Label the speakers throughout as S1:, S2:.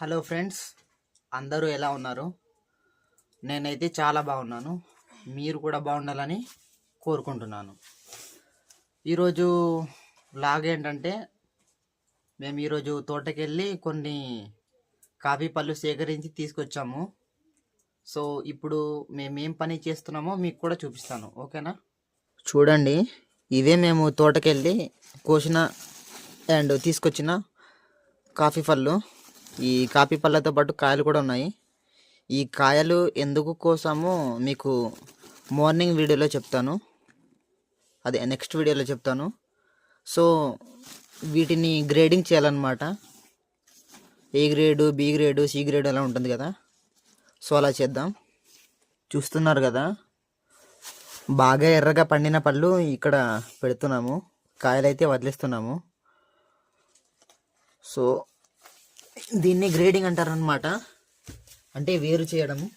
S1: Hello friends అందరూ ఎలా ఉన్నారు? నేనైతే చాలా బాగున్నాను. మీరు కూడా బాగుండాలని కోరుకుంటున్నాను. ఈరోజు లాగ్ ఏంటంటే మేము ఈరోజు తోటకెళ్ళి కొన్ని కాఫీ పళ్ళు సేకరించి తీసుకొచ్చాము. సో ఇప్పుడు మేమేం పని చేస్తున్నామో మీకు కూడా చూపిస్తాను. ఓకేనా? చూడండి ఇవే మేము తోటకెళ్ళి కోసిన అండ్ తీసుకొచ్చిన కాఫీ పళ్ళు. ఈ కాఫీ పళ్ళతో పాటు కాయలు కూడా ఉన్నాయి. ఈ కాయలు ఎందుకు కోసామో మీకు మార్నింగ్ వీడియోలో చెప్తాను. అదే నెక్స్ట్ వీడియోలో చెప్తాను. సో వీటిని గ్రేడింగ్ చేయాలన్నమాట. A grade B grade C grade అలా ఉంటుంది కదా. సో అలా చేద్దాం. చూస్తున్నారు కదా. బాగా ఎర్రగా పండిన పళ్ళు ఇక్కడ పెడుతున్నాము. కాయలైతే వదిలేస్తున్నాము. సో దీన్ని గ్రేడింగ్ అంటారనమాట అంటే వేరు చేయడము.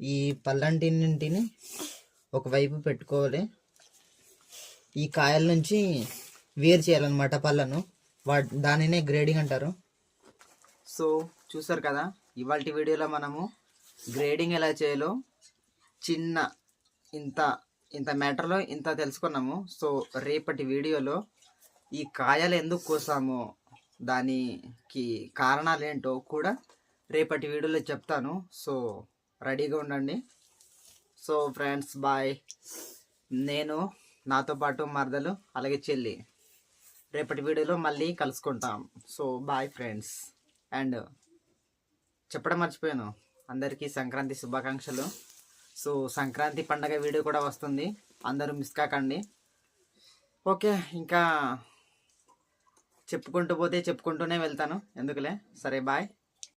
S1: ఈ పళ్ళంటిన్నింటిని ఒకవైపు పెట్టుకోవాలి. ఈ కాయల నుంచి వేరు చేయాలన్నమాట పళ్ళను. వా దానినే గ్రేడింగ్ అంటారు. సో చూసారు కదా ఇవాళ వీడియోలో మనము గ్రేడింగ్ ఎలా చేయాలో చిన్న ఇంత ఇంత మ్యాటర్లో ఇంత తెలుసుకున్నాము. సో రేపటి వీడియోలో ఈ కాయలు ఎందుకు కోసామో దానికి కారణాలు ఏంటో కూడా రేపటి వీడియోలో చెప్తాను. సో రెడీగా ఉండండి. So friends bye. నేను నాతో పాటు మరదలు అలాగే చెల్లి. రేపటి వీడియోలో మళ్ళీ కలుసుకుంటాం. So bye friends. అండ్ చెప్పడం మర్చిపోయాను. అందరికీ సంక్రాంతి శుభాకాంక్షలు. సో సంక్రాంతి పండగ వీడియో కూడా వస్తుంది. అందరూ మిస్ కాకండి. ఓకే ఇంకా చెప్పుకుంటూ పోతే చెప్పుకుంటూనే వెళ్తాను. ఎందుకులే? సరే బాయ్.